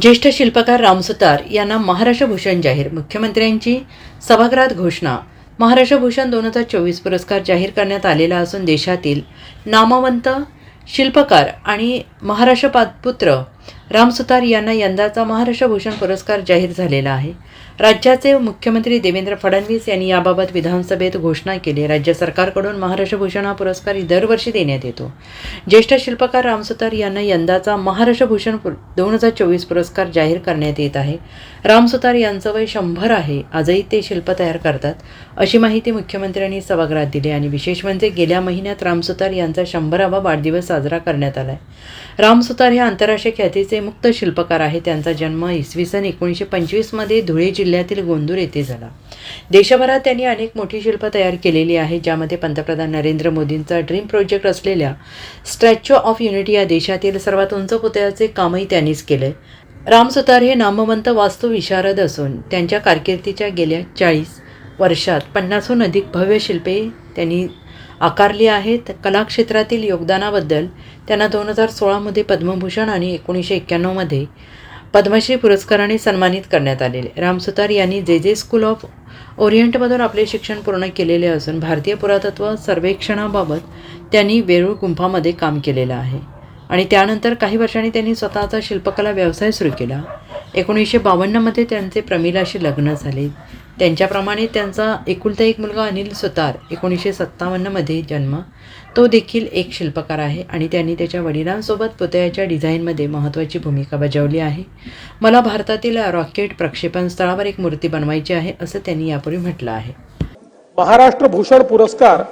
ज्येष्ठ शिल्पकार रामसुतार यांना महाराष्ट्र भूषण जाहीर. मुख्यमंत्र्यांची सभागृहात घोषणा. महाराष्ट्र भूषण दोन हजार चोवीस पुरस्कार जाहीर करण्यात आलेला असून देशातील नामवंत शिल्पकार आणि महाराष्ट्र पापुत्र राम सुतार यांना यंदाचा महाराष्ट्र भूषण पुरस्कार जाहीर झालेला आहे. राज्याचे मुख्यमंत्री देवेंद्र फडणवीस यांनी याबाबत विधानसभेत घोषणा केली. राज्य सरकारकडून महाराष्ट्र भूषण हा पुरस्कार दरवर्षी देण्यात येतो. ज्येष्ठ शिल्पकार राम सुतार यांना यंदाचा महाराष्ट्र भूषण दोन हजार चोवीस पुरस्कार जाहीर करण्यात येत आहे. राम सुतार यांचं वय शंभर आहे. आजही ते शिल्प तयार करतात अशी माहिती मुख्यमंत्र्यांनी सभागृहात दिली आणि विशेष म्हणजे गेल्या महिन्यात राम सुतार यांचा शंभरावा वाढदिवस साजरा करण्यात आला आहे रामसुतार हे आंतरराष्ट्रीय ख्यातीचे मुक्त शिल्पकार आहे त्यांचा जन्म इसवी सन एकोणीसशे पंचवीसमध्ये धुळे जिल्ह्यातील गोंदूर येथे झाला. देशभरात त्यांनी अनेक मोठी शिल्प तयार केलेली आहे ज्यामध्ये पंतप्रधान नरेंद्र मोदींचा ड्रीम प्रोजेक्ट असलेल्या स्टॅच्यू ऑफ युनिटी या देशातील सर्वात उंच पुतळ्याचे कामही त्यांनीच केले. रामसुतार हे नामवंत वास्तुविशारद असून त्यांच्या कारकिर्दीच्या गेल्या चाळीस वर्षात पन्नासहून अधिक भव्य शिल्पे त्यांनी आकारली आहेत कलाक्षेत्रातील योगदानाबद्दल त्यांना दोन हजार सोळामध्ये पद्मभूषण आणि एकोणीसशे एक्क्याण्णवमध्ये पद्मश्री पुरस्काराने सन्मानित करण्यात आलेले. रामसुतार यांनी जे जे स्कूल ऑफ ओरिएंटमधून आपले शिक्षण पूर्ण केलेले असून भारतीय पुरातत्व सर्वेक्षणाबाबत त्यांनी वेरूळ गुंफामध्ये काम केलेलं आहे. आणि त्यानंतर काही वर्षांनी त्यांनी स्वतःचा शिल्पकला व्यवसाय सुरू केला. एकोणीसशे बावन्नमध्ये त्यांचे प्रमिलाशी लग्न झाले. त्यांच्याप्रमाणे त्यांचा एकुलता एक मुलगा अनिल सुतार एकोणीसशे सत्तावन्नमध्ये जन्म. तो देखील एक शिल्पकार आहे आणि त्यांनी त्याच्या वडिलांसोबत पुतळ्याच्या डिझाईनमध्ये महत्त्वाची भूमिका बजावली आहे. मला भारतातील रॉकेट प्रक्षेपण स्थळावर एक मूर्ती बनवायची आहे असं त्यांनी यापूर्वी म्हटलं आहे. महाराष्ट्र भूषण पुरस्कार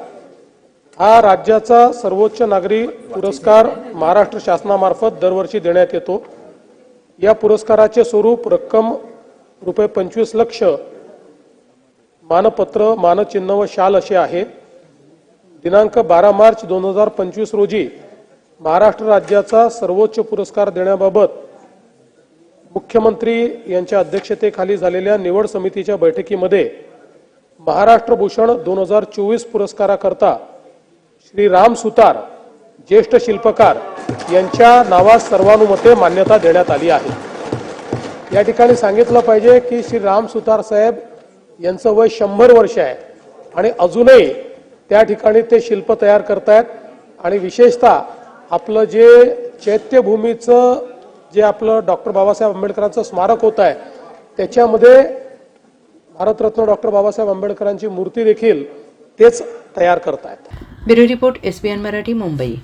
हा राज्याचा सर्वोच्च नागरी पुरस्कार महाराष्ट्र शासनामार्फत दरवर्षी देण्यात येतो. या पुरस्काराचे स्वरूप रक्कम रुपये पंचवीस लक्ष मानपत्र मानचिन्ह व शाल असे आहे. दिनांक बारा मार्च दोन हजार पंचवीस रोजी महाराष्ट्र राज्याचा सर्वोच्च पुरस्कार देण्याबाबत मुख्यमंत्री यांच्या अध्यक्षतेखाली झालेल्या निवड समितीच्या बैठकीमध्ये महाराष्ट्र भूषण दोन हजार चोवीस पुरस्काराकरता श्री राम सुतार ज्येष्ठ शिल्पकार यांच्या नावास सर्वानुमते मान्यता देण्यात आली आहे. या ठिकाणी सांगितलं पाहिजे की श्री राम सुतार साहेब यांचं वय शंभर वर्ष आहे आणि अजूनही त्या ठिकाणी ते शिल्प तयार करतायत आणि विशेषतः आपलं जे चैत्यभूमीचं जे आपलं डॉक्टर बाबासाहेब आंबेडकरांचं स्मारक होत आहे त्याच्यामध्ये भारतरत्न डॉक्टर बाबासाहेब आंबेडकरांची मूर्ती देखील तेच तयार करतायत. Bureau report S B N Marathi Mumbai.